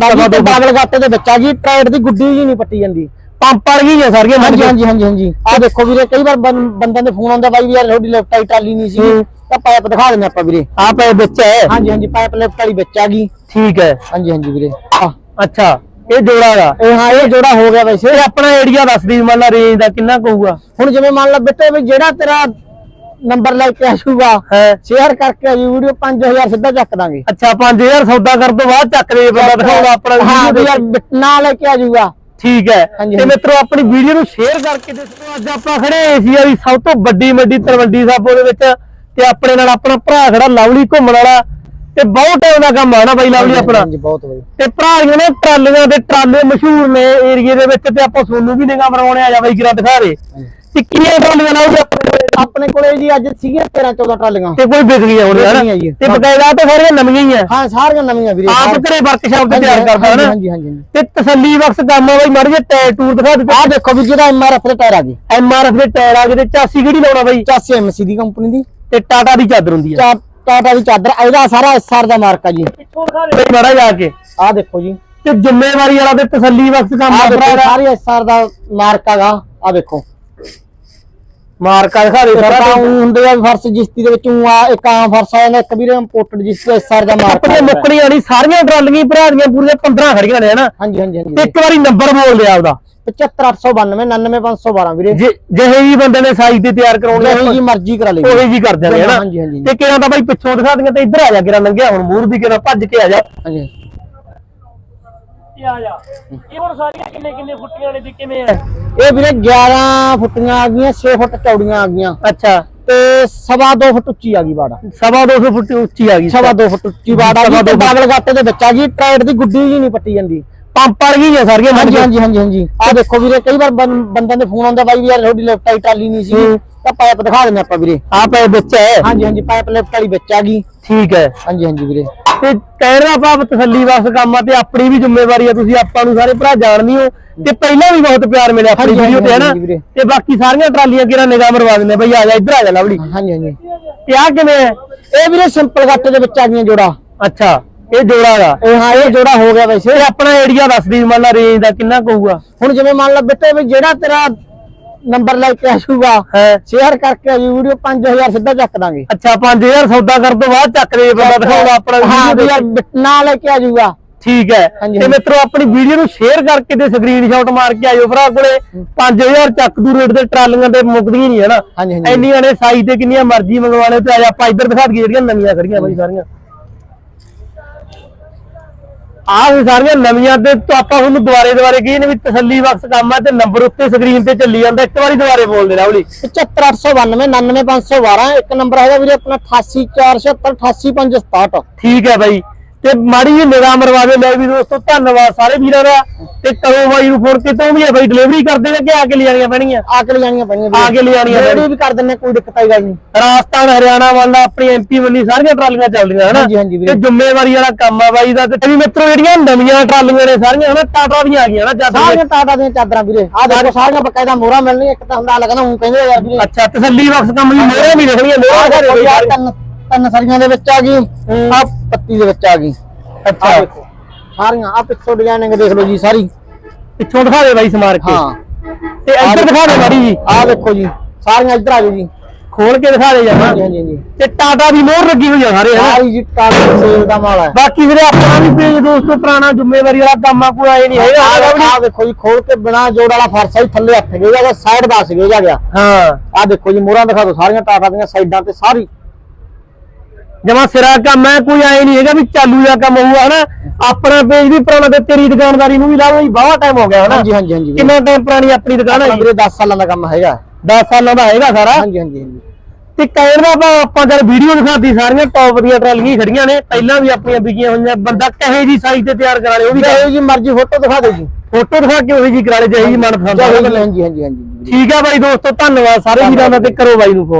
ਜੀ ਤੇ ਦੋ ਵਿੱਚ ਆ ਜੀ। ਟਾਇਰ ਦੀ ਗੁੱਡੀ ਜੀ ਨਹੀਂ ਪੱਟੀ ਜਾਂਦੀ। ਪੰਪ ਵਾਲੀ ਹੀ ਆ ਸਾਰੀਆਂ ਹਾਂਜੀ ਹਾਂਜੀ ਹਾਂਜੀ ਹਾਂਜੀ। ਆ ਦੇਖੋ ਵੀਰੇ ਕਈ ਵਾਰ ਬੰਦਿਆਂ ਦੇ ਫੋਨ ਆਉਂਦਾ ਬਾਈ ਵੀ ਯਾਰ ਤੁਹਾਡੀ ਲੈਫਟ ਵਾਲੀ ਟਰਾਲੀ ਨਹੀਂ ਸੀ। ਤਾਂ ਪਾਈਪ ਦਿਖਾ ਦਿੰਦੇ ਆਪਾਂ ਵੀਰੇ। ਆ ਪਏ ਵਿੱਚ ਹੈ। ਹਾਂਜੀ ਹਾਂਜੀ ਪਾਈਪ ਲੈਫਟ ਵਾਲੀ ਵਿੱਚ ਆ ਗਈ। ਠੀਕ ਹੈ। ਹਾਂਜੀ ਹਾਂਜੀ ਵੀਰੇ। ਆ ਅੱਛਾ ਇਹ ਜੋੜਾ ਦਾ ਇਹ ਹਾਂ ਇਹ ਜੋੜਾ ਹੋ ਗਿਆ ਵੈਸੇ। ਇਹ ਆਪਣਾ ਏਰੀਆ ਦੱਸ ਦੀ ਮੰਨ ਲਾ ਰੇਂਜ ਦਾ ਕਿੰਨਾ ਕਹੂਗਾ ਹੁਣ ਜਿਵੇਂ ਮੰਨ ਲਾ ਬਿੱਟੇ ਵੀ ਜਿਹੜਾ ਤੇਰਾ ਨੰਬਰ ਲੈ ਕੇ ਆਜੂਗਾ ਹੈ। ਸ਼ੇਅਰ ਕਰਕੇ ਆਜੀ ਵੀਡੀਓ 5000 ਸਿੱਧਾ ਚੱਕ ਦਾਂਗੇ। ਅੱਛਾ 5000 ਸੌਦਾ ਕਰਨ ਤੋਂ ਬਾਅਦ ਚੱਕ ਦੇ ਬੰਦਾ ਦਿਖਾਉਣਾ ਆਪਣਾ ਹਾਂ video ਵੀ ਦੇਖ ਯਾਰ ਕੇ। ਬਿੱਟ- ਨਾ ਲੈ ਕੇ ਆਜੂਗਾ ਠੀਕ ਹੈ। ਤੇ। ਮਿੱਤਰੋ ਆਪਣੀ ਵੀਡੀਓ ਨੂੰ ਸ਼ੇਅਰ ਕਰਕੇ ਦੱਸੋ ਅੱਜ ਆਪਾਂ ਖੜੇ ਏਸ਼ੀਆ ਦੀ ਸਭ ਤੋਂ ਵੱਡੀ ਮੰਡੀ ਤਲਵੰਡੀ ਸਾਬੋ ਦੇ ਵਿੱਚ। ਤੇ ਆਪਣੇ ਨਾਲ ਆਪਣਾ ਭਰਾ ਖੜਾ ਲਵਲੀ ਘੁੰਮਣ ਵਾਲਾ। ਤੇ ਬਹੁਤ ਟਾਈਮ ਦਾ ਕੰਮ ਆ ਨਾ ਬਾਈ ਲਵਲੀ ਆਪਣਾ? ਹਾਂਜੀ ਬਹੁਤ ਵਧੀਆ। ਤੇ ਭਰਾ ਦੀਆਂ ਨੇ ਟਰਾਲੀਆਂ ਤੇ ਟਰਾਲੇ ਮਸ਼ਹੂਰ ਨੇ ਏਰੀਏ ਦੇ ਵਿੱਚ। ਤੇ ਆਪਾਂ ਸੋਨੂੰ ਵੀ ਨਿਗਾਹ ਮਰਵਾਉਣੇ ਆ ਜਾ ਬਾਈ ਕਿਰਾ ਦਿਖਾ ਦੇ। ਤੇ ਕਿੰਨੀਆਂ ਟਰਾਲੀਆਂ ਆਪਣੇ ਕੋਲੇ? ਆਪਣੇ ਕੋਲੇ ਜੀ ਅੱਜ ਸੀਗੀਆਂ 13 14 ਟਰਾਲੀਆਂ। ਤੇ ਕੋਈ ਵਿਕ ਗਈਆਂ ਹੁਣ ਵਿਕ ਜੀ। ਤੇ ਬਕਾਇਦਾ ਤਾਂ ਸਾਰੀਆਂ ਨਵੀਆਂ ਹੀ ਆ। ਹਾਂ ਸਾਰੀਆਂ ਨਵੀਆਂ ਵੀਰੇ। ਆਪ ਘਰੇ ਵਰਕਸ਼ਾਪ ਤੇ ਤਿਆਰ ਕਰਦਾ ਹਨਾ ਹਾਂਜੀ ਹਾਂਜੀ। ਤੇ ਤਸੱਲੀ ਬਖਸ਼ ਕੰਮ ਆ ਬਾਈ ਮੜ ਜੇ ਟਾਇਰ ਟੂਰ ਦਿਖਾ ਦੇ ਆਹ ਦੇਖੋ ਵੀ ਜਿਹਦਾ ਐਮਆਰਐਫ ਦੇ ਟਾਇਰ ਆ ਗਏ। ਐਮਆਰਐਫ ਦੇ ਟਾਇਰ ਆ ਗਏ ਤੇ ਚਾਸੀ ਕਿਹੜੀ ਲਾਉਣਾ ਬਾਈ? 85 ਐਮਸੀ ਦੀ ਕੰਪਨੀ ਦੀ। ਤੇ ਟਾਟਾ ਦੀ ਚਾਦਰ ਹੁੰਦੀ ਆ। ਟਾਟਾ ਦੀ ਚਾਦਰ। ਇਹਦਾ ਸਾਰਾ ਐਸਆਰ ਦਾ ਮਾਰਕ ਆ ਜੀ। ਦੇ ਮੜਾ ਜਾ ਕੇ। ਆਹ ਦੇਖੋ ਜੀ। ਤੇ ਜ਼ਿੰਮੇਵਾਰੀ ਵਾਲਾ ਤੇ ਤਸੱਲੀ ਬਖਸ਼ ਕੰਮ ਆਹ ਆ ਦੇਖੋ ਸਾਰੀ ਐਸਆਰ ਦਾ ਮਾਰਕ ਹੈਗਾ। ਆਹ ਦੇਖੋ। ਮਾਰਕਾ ਦਿਖਾ ਦੇ ਸਾਰਾ ਸਾਰਾ ਹੁੰਦੇ ਆ ਫਰਸ਼ ਜਿਸਤੀ ਦੇ ਵਿੱਚ ਆ ਇੱਕ ਆਮ ਫਰਸ਼ ਆ ਜਾਂਦਾ ਇੱਕ ਵੀਰੇ ਇੰਪੋਰਟਡ ਜਿਸਤੀ ਐਸਆਰ ਦਾ ਮਾਰਕ ਆਪਣੀਆਂ ਮੁੱਕਣੀਆਂ ਨਹੀਂ ਸਾਰੀਆਂ ਟਰਾਲੀਆਂ ਭਰਾ ਦੀਆਂ ਪੂਰੀਆਂ 15 ਖੜੀਆਂ ਨੇ ਹਨਾ? ਹਾਂਜੀ ਹਾਂਜੀ ਤੇ ਹਾਂਜੀ। ਇੱਕ ਵਾਰੀ ਨੰਬਰ ਬੋਲ ਲਿਆ ਉਹਦਾ 75892 99512 ਵੀਰੇ। ਜੇ ਜਿਹੇ ਜੀ ਬੰਦੇ ਨੇ ਸਾਈਜ਼ ਤੇ ਤਿਆਰ ਕਰਾਉਣੀ ਜਿਹੀ ਜੀ ਮਰਜ਼ੀ ਕਰਾ ਲਈ। ਉਹੀ ਜੀ ਕਰ ਦਿੰਦੇ ਹਨਾ? ਹਾਂਜੀ, ਹਾਂਜੀ। ਤੇ ਕਿਹੜਾ ਤਾਂ ਬਾਈ ਪਿੱਛੋਂ ਦਿਖਾ ਦੀਆਂ ਤੇ ਇੱਧਰ ਆ ਜਾ ਕਿਹੜਾ ਲੰਘਿਆ ਹੁਣ ਮੂਰ ਦੀ ਕਿਹੜਾ ਭੱਜ ਕੇ ਆ ਜਾ। ਹਾਂਜੀ। ਇਹ ਆ ਜਾ। ਇਹ ਹੁਣ ਸਾਰੀਆਂ ਕਿੰਨੇ ਕਿੰਨੇ ਫੁੱਟੀਆਂ ਨੇ ਤੇ ਕਿਵੇਂ ਆ? ਇਹ ਵੀਰੇ 11 ਫੁੱਟੀਆਂ ਆ ਗਈਆਂ 6 ਫੁੱਟ ਚੌੜੀਆਂ ਆ ਗਈਆਂ। ਅੱਛਾ। ਤੇ ਸਵਾ 2 ਫੁੱਟ ਉੱਚੀ ਆ ਗਈ ਬਾੜਾ। ਸਵਾ 200 ਫੁੱਟ ਉੱਚੀ ਆ ਗਈ ਸਵਾ 2 ਫੁੱਟ ਉੱਚੀ ਬਾੜਾ ਸਵਾ ਜੀ ਦੋ ਤੇ ਫੁੱਟ। ਬਾਗਲ ਗੱਤੇ ਦੇ ਵਿੱਚ ਆ ਗਈ ਟਾਇਰ ਦੀ ਗੁੱਡੀ ਜੀ ਨਹੀਂ ਪੱਟੀ ਜਾਂਦੀ। ਪੰਪ ਵਾਲੀ ਹੀ ਆ ਸਾਰੀਆਂ ਹਾਂਜੀ ਹਾਂਜੀ ਹਾਂਜੀ ਹਾਂਜੀ। ਆ ਦੇਖੋ ਵੀਰੇ ਕਈ ਵਾਰ ਬੰਦਿਆਂ ਦੇ ਫੋਨ ਆਉਂਦਾ ਬਾਈ ਵੀ ਯਾਰ ਤੁਹਾਡੀ ਲੈਫਟ ਵਾਲੀ ਟਰਾਲੀ ਨਹੀਂ ਸੀ ਹੂੰ। ਤਾਂ ਪਾਈਪ ਦਿਖਾ ਦਿੰਦੇ ਆਪਾਂ ਵੀਰੇ। ਆ ਪਏ ਵਿੱਚ ਹੈ। ਹਾਂਜੀ ਹਾਂਜੀ ਪਾਈਪ ਲੈਫਟ ਵਾਲੀ ਵਿੱਚ ਆ ਗਈ। ਠੀਕ ਹੈ। ਹਾਂਜੀ ਹਾਂਜੀ ਵੀਰੇ। ਤੇ ਕਹਿਣਾ ਭਾਵ ਤਸੱਲੀ ਬਸ ਕੰਮ ਆ ਤੇ ਆਪਣੀ ਵੀ ਜ਼ਿੰਮੇਵਾਰੀ ਆ ਤੁਸੀਂ ਆਪਾਂ ਨੂੰ ਸਾਰੇ ਭਰਾ ਜਾਣਦੇ ਹੋ ਤੇ ਪਹਿਲਾਂ ਵੀ ਬਹੁਤ ਪਿਆਰ ਮਿਲਿਆ ਆਪਣੀ ਹਾਂਜੀ, ਵੀਡੀਓ ਤੇ ਹਾਂਜੀ, ਹਨਾ? ਵੀਰੇ। ਤੇ ਬਾਕੀ ਸਾਰੀਆਂ ਟਰਾਲੀਆਂ ਕਿਹੜਾ ਨਿਗਾਹ ਮਰਵਾ ਦਿੰਦੇ ਬਈ ਆ ਜਾ ਇੱਧਰ ਆ ਜਾ ਲਵਲੀ। ਹਾਂਜੀ ਹਾਂਜੀ। ਤੇ ਆ ਕਿਵੇਂ ਹੈ? ਇਹ ਵੀਰੇ ਸਿੰਪਲ ਗੱਤੇ ਦੇ ਵਿੱਚ ਆ ਗਈਆਂ ਜੋੜਾ। ਅੱਛਾ ਇਹ ਜੋੜਾ ਦਾ ਇਹ ਹਾਂ ਇਹ ਜੋੜਾ ਹੋ ਗਿਆ ਵੈਸੇ। ਇਹ ਆਪਣਾ ਏਰੀਆ ਦੱਸ ਦੀ ਮੰਨ ਲਾ ਰੇਂਜ ਦਾ ਕਿੰਨਾ ਕਹੂਗਾ ਹੁਣ ਜਿਵੇਂ ਮੰਨ ਲਾ ਬਿੱਟੇ ਵੀ ਜਿਹੜਾ ਤੇਰਾ ਨੰਬਰ ਲੈ ਕੇ ਆਜੂਗਾ ਹੈ। ਸ਼ੇਅਰ ਕਰਕੇ ਆਜੀ ਵੀਡੀਓ 5000 ਸਿੱਧਾ ਚੱਕ ਦਾਂਗੇ। ਅੱਛਾ 5000 ਸੌਦਾ ਕਰਨ ਤੋਂ ਬਾਅਦ ਚੱਕ ਦੇ ਬੰਦਾ ਦਿਖਾਉਣਾ ਆਪਣਾ ਹਾਂ video ਵੀ ਦੇਖ। ਯਾਰ ਨਾ ਲੈ ਕੇ ਆਜੂਗਾ ਠੀਕ ਹੈ। ਤੇ। ਮਿੱਤਰੋ ਆਪਣੀ ਵੀਡੀਓ ਨੂੰ ਸ਼ੇਅਰ ਕਰਕੇ ਤੇ ਸਕਰੀਨਸ਼ਾਟ ਮਾਰ ਕੇ ਆਇਓ ਭਰਾ ਕੋਲੇ। 5000 ਚੱਕ ਦੂ ਰੇਟ ਦੇ ਟਰਾਲੀਆਂ ਤੇ ਮੁੱਕਦੀਆਂ ਨਹੀਂ ਹਨਾ ਹਾਂਜੀ ਹਾਂਜੀ। ਇੰਨੀਆਂ ਨੇ ਸਾਈਜ਼ ਤੇ ਕਿੰਨੀਆਂ ਮਰਜ਼ੀ ਮੰਗਵਾਣੇ ਤੇ ਆ ਜਾ ਆਪਾਂ ਇੱਧਰ ਦਿਖਾ ਦਈਏ ਜਿਹੜੀਆਂ ਨਵੀਆਂ ਖੜੀਆਂ ਬਾਈ ਸਾਰੀਆਂ। ਆਹ ਵੀ ਸਾਰੀਆਂ ਨਵੀਆਂ ਤੇ ਤੋਂ ਆਪਾਂ ਤੁਹਾਨੂੰ ਦੁਬਾਰੇ ਦੁਬਾਰੇ ਕਹੀ ਨੇ ਵੀ ਤਸੱਲੀ ਬਖਸ਼ ਕੰਮ ਆ ਤੇ ਨੰਬਰ ਉੱਤੇ ਸਕਰੀਨ ਤੇ ਚੱਲੀ ਜਾਂਦਾ। ਇੱਕ ਵਾਰੀ ਦੁਬਾਰੇ ਬੋਲ ਦੇ ਲਵਲੀ 75892 99512 ਇੱਕ ਨੰਬਰ ਹੈਗਾ ਵੀਰੇ ਆਪਣਾ 88476 88567 ਠੀਕ ਹੈ ਬਾਈ। ਤੇ ਮਾੜੀ ਨਿਗਾਹ ਮਰਵਾ ਦੇ ਲੈ ਵੀ ਦੋਸਤੋ ਧੰਨਵਾਦ ਸਾਰੇ ਵੀਰਾਂ ਦਾ। ਤੇ ਕਰੋ ਬਾਈ ਨੂੰ ਫੋਨ ਕਿਤੋਂ ਵੀ ਹੈ ਬਾਈ ਡਿਲੀਵਰੀ ਕਰ ਦੇਣਾ ਕਿ ਆ ਕੇ ਲਿਆਣੀਆਂ ਪੈਣਗੀਆਂ ਆ ਕੇ ਲੈ ਜਾਣੀਆਂ ਪੈਣੀਆਂ ਆ ਕੇ ਲੈ ਜਾਣੀਆਂ Delivery ਵੀ ਕਰ ਦਿੰਨੇ ਕੋਈ ਦਿੱਕਤ ਆਈ ਗੱਲ ਨਹੀਂ। ਰਾਜਸਥਾਨ ਹਰਿਆਣਾ ਵਾਲਾ ਆਪਣੀ ਐਮਪੀ ਵੱਲੀ ਸਾਰੀਆਂ ਟਰਾਲੀਆਂ ਚੱਲਦੀਆਂ ਹਨਾ। ਤੇ ਜ਼ਿੰਮੇਵਾਰੀ ਵਾਲਾ ਕੰਮ ਆ ਬਾਈ ਦਾ। ਤੇ ਵੀ ਮਿੱਤਰੋ ਜਿਹੜੀਆਂ ਨਵੀਆਂ ਟਰਾਲੀਆਂ ਨੇ ਸਾਰੀਆਂ ਹਨਾ? ਟਾਟਾ ਦੀਆਂ ਆ ਗਈਆਂ ਨਾ ਜਦ ਸਾਰੀਆਂ ਟਾਟਾ ਦੀਆਂ ਚਾਦਰਾਂ ਵੀਰੇ। ਆ ਦੇਖੋ ਸਾਰੀਆਂ ਬਕਾਇਦਾ ਮੋਹਰਾਂ ਮਿਲਣੀਆਂ ਇੱਕ ਤਾਂ ਹੁੰਦਾ ਲੱਗਦਾ ਹੁਣ ਕਹਿੰਦੇ ਯਾਰ ਵੀਰੇ। ਅੱਛਾ ਤਸੱਲੀ ਬਖਸ਼ ਕੰਮ ਲਈ ਮੋਹਰਾਂ ਵੀ ਲਿਖਣੀਆਂ ਮੋਹਰਾਂ ਘਰੇ ਯਾਰ ਬਈ ਤਿੰਨ ਤਿੰਨ ਸਰੀਆਂ ਦੇ ਵਿੱਚ ਆ ਗਈ ਆ ਪੱਤੀ ਦੇ ਵਿੱਚ ਆ ਗਈ। ਅੱਛਾ। ਆਹ ਦੇਖੋ ਸਾਰੀਆਂ ਆ ਪਿੱਛੋਂ ਡਿਜ਼ਾਈਨਿੰਗ ਦੇਖ ਲਓ ਜੀ ਸਾਰੀ। ਪਿੱਛੋਂ ਦਿਖਾ ਦੇ ਬਾਈ ਸਮਾਰ ਕੇ। ਹਾਂ। ਤੇ ਇੱਧਰ ਦਿਖਾ ਦੇ ਮਾੜੀ ਜੀ। ਆ ਦੇਖੋ ਜੀ ਸਾਰੀਆਂ ਇੱਧਰ ਆ ਜੀ। ਖੋਲ ਕੇ ਦਿਖਾ ਦੇ ਜਾਣਾ ਹਾਂਜੀ ਹਾਂਜੀ ਹਾਂਜੀ। ਤੇ ਟਾਟਾ ਦੀ ਮੋਹਰ ਲੱਗੀ ਹੋਈ ਆ ਸਾਰੇ ਸਾਰੀ ਜੀ ਟਾਟਾ ਸੇਲ ਦਾ ਮਾਲ ਹੈ ਬਾਕੀ ਵੀਰੇ ਆਪਣਾ ਵੀ ਪੇਜ ਦੋਸਤੋ ਪੁਰਾਣਾ ਜ਼ਿੰਮੇਵਾਰੀ ਵਾਲਾ ਕੰਮ ਆ ਕੋਈ ਆਏ ਨਹੀਂ ਹੈਗਾ। ਆ ਦੇਖੋ ਜੀ ਖੋਲ ਕੇ ਬਿਨਾ ਜੋੜ ਵਾਲਾ ਫਰਸਾ ਹੀ ਥੱਲੇ ਹੱਥ ਗਿਆ ਜਾਂ ਸਾਈਡ ਦਾ ਜਾ ਗਿਆ। ਹਾਂ। ਆ ਦੇਖੋ ਜੀ ਮੋਹਰਾਂ ਦਿਖਾ ਦਿਓ ਸਾਰੀਆਂ ਟਾਟਾ ਦੀਆਂ ਸਾਈਡਾਂ ਤੇ ਸਾਰੀ। ਜਮਾ ਸਿਰਾ ਕੰਮ ਹੈ ਕੋਈ ਆਏ ਨਹੀਂ ਹੈਗਾ ਵੀ ਚਾਲੂ ਦਾ ਕੰਮ ਹੋਊਗਾ ਹਨਾ? ਆਪਣਾ ਪੇਜ ਵੀ ਪੁਰਾਣਾ ਤੇ ਤੇਰੀ ਦੁਕਾਨਦਾਰੀ ਨੂੰ ਵੀ ਲਾ ਲਈ ਬਾਹਲਾ ਟਾਈਮ ਹੋ ਗਿਆ ਹਨਾ? ਹਾਂਜੀ ਹਾਂਜੀ ਹਾਂਜੀ। ਕਿੰਨਾ ਟਾਈਮ ਪੁਰਾਣੀ ਆਪਣੀ ਦੁਕਾਨ ਹੈ ਵੀਰੇ 10 ਸਾਲਾਂ ਦਾ ਕੰਮ ਹੈਗਾ। 10 ਸਾਲਾਂ ਦਾ ਹੈਗਾ ਸਾਰਾ? ਹਾਂਜੀ ਹਾਂਜੀ ਹਾਂਜੀ। ਤੇ ਕਹਿਣ ਦਾ ਆਪਾਂ ਆਪਾਂ ਜਦ ਵੀਡੀਓ ਦਿਖਾਤੀ ਸਾਰੀਆਂ ਟੌਪ ਦੀਆਂ ਟਰਾਲੀਆਂ ਖੜੀਆਂ ਨੇ ਪਹਿਲਾਂ ਵੀ ਆਪਣੀਆਂ ਵਿਕੀਆਂ ਹੋਈਆਂ ਬੰਦਾ ਕਹੇ ਜੀ ਸਾਈਜ਼ ਤੇ ਤਿਆਰ ਕਰਾ ਲੇ ਉਹ ਵੀ ਜਿਹੋ ਜੀ ਮਰਜ਼ੀ ਫੋਟੋ ਦਿਖਾ ਦਿਓ ਜੀ। ਫੋਟੋ ਦਿਖਾ ਕੇ ਉਹੀ ਜੀ ਕਰਾ ਲੇ ਜੀ ਮਨ ਪਸੰਦ ਹਾਂਜੀ ਆ ਹਾਂਜੀ ਹਾਂਜੀ ਠੀਕ ਹੈ ਬਾਈ ਦੋਸਤੋ ਧੰਨਵਾਦ ਸਾਰੇ ਵੀਰਾਂ ਦਾ ਤੇ ਕਰੋ ਬਾਈ ਨੂੰ ਫੋਨ